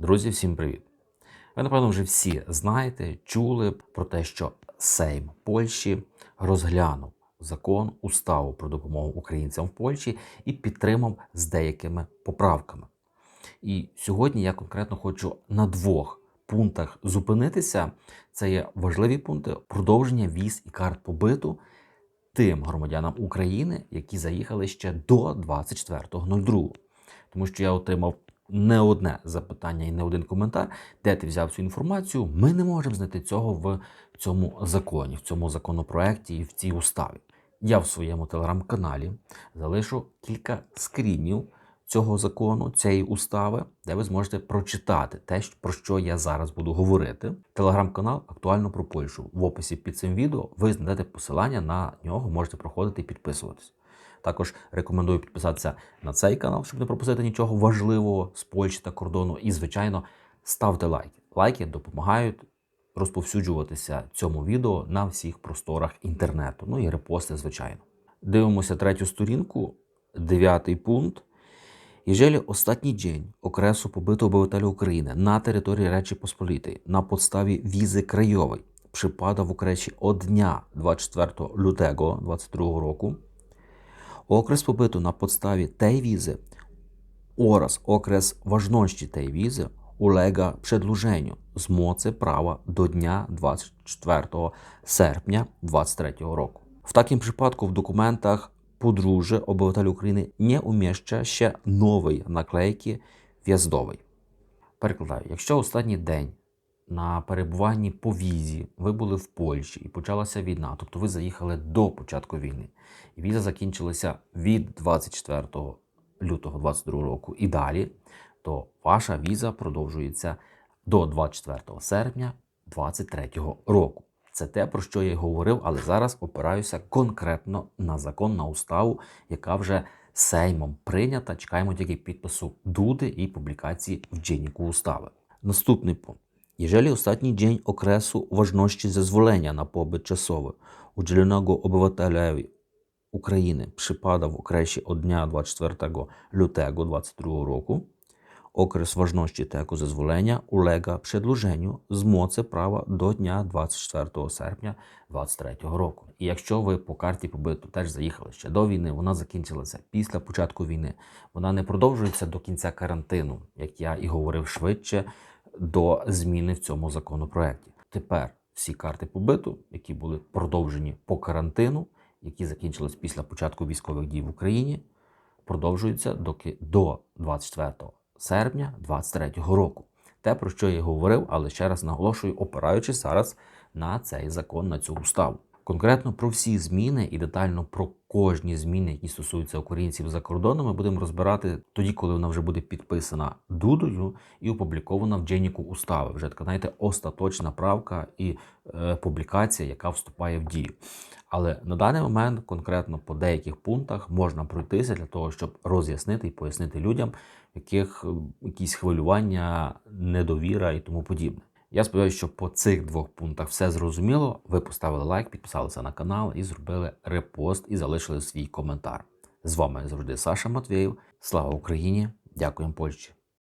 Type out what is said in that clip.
Друзі, всім привіт! Ви, напевно, вже всі знаєте, чули про те, що Сейм Польщі розглянув закон уставу про допомогу українцям в Польщі і підтримав з деякими поправками. І сьогодні я конкретно хочу на двох пунктах зупинитися. Це є важливі пункти продовження віз і карт побиту тим громадянам України, які заїхали ще до 24.02. Тому що я отримав не одне запитання і не один коментар, де ти взяв цю інформацію. Ми не можемо знайти цього в цьому законі, в цьому законопроекті і в цій уставі. Я в своєму телеграм-каналі залишу кілька скрінів цього закону, цієї устави, де ви зможете прочитати те, про що я зараз буду говорити. Телеграм-канал актуально про Польщу. В описі під цим відео ви знайдете посилання на нього, можете проходити і підписуватись. Також рекомендую підписатися на цей канал, щоб не пропустити нічого важливого з Польщі та кордону. І, звичайно, ставте лайки. Лайки допомагають розповсюджуватися цьому відео на всіх просторах інтернету. Ну і репости, звичайно. Дивимося третю сторінку, дев'ятий пункт. Єжелі останній день окресу побитого обивателя України на території Речі Посполітої на підставі візи przypada w okresie od dnia 24 lutego 2022 roku pobytu na podstawie tej wizy oraz okres ważności tej wizy ulega przedłużeniu z mocy prawa do dnia 24 серпня 2023 roku. W takim przypadku w dokumentach podróży obywatel України nie umieszcza się нової наклейки в'їздової. Перекладаю, якщо останній день на перебуванні по візі ви були в Польщі і почалася війна, тобто ви заїхали до початку війни, і віза закінчилася від 24 лютого 2022 року і далі, то ваша віза продовжується до 24 серпня 2023 року. Це те, про що я й говорив, але зараз опираюся конкретно на закон, на уставу, яка вже Сеймом прийнята. Чекаємо тільки підпису Дуди і публікації в Дженніку устави. Наступний пункт. Jeżeli ostatni dzień okresu ważności zezwolenia na pobyt czasowy udzielonego obywatelowi України przypada w okresie od dnia 24 lutego 2022 roku, okres ważności tego zezwolenia ulega przedłużeniu z mocy prawa до дня 24 серпня 2023 року. І якщо ви по карті побиту теж заїхали ще до війни, вона закінчилася після початку війни. Вона не продовжується до кінця карантину, як я і говорив швидше до зміни в цьому законопроекті. Тепер всі карти побиту, які були продовжені по карантину, які закінчились після початку військових дій в Україні, продовжуються доки до 24 серпня 2023 року. Те, про що я говорив, але ще раз наголошую, опираючись зараз на цей закон, на цю уставу. Конкретно про всі зміни і детально про кожні зміни, які стосуються українців за кордоном, ми будемо розбирати тоді, коли вона вже буде підписана Дудою і опублікована в Дженіку устави. Вже така, знаєте, остаточна правка і е, публікація, яка вступає в дію. Але на даний момент, конкретно по деяких пунктах, можна пройтися для того, щоб роз'яснити і пояснити людям, яких якісь хвилювання, недовіра і тому подібне. Я сподіваюся, що по цих двох пунктах все зрозуміло. Ви поставили лайк, підписалися на канал і зробили репост і залишили свій коментар. З вами завжди Саша Матвєєв. Слава Україні! Дякуємо Польщі!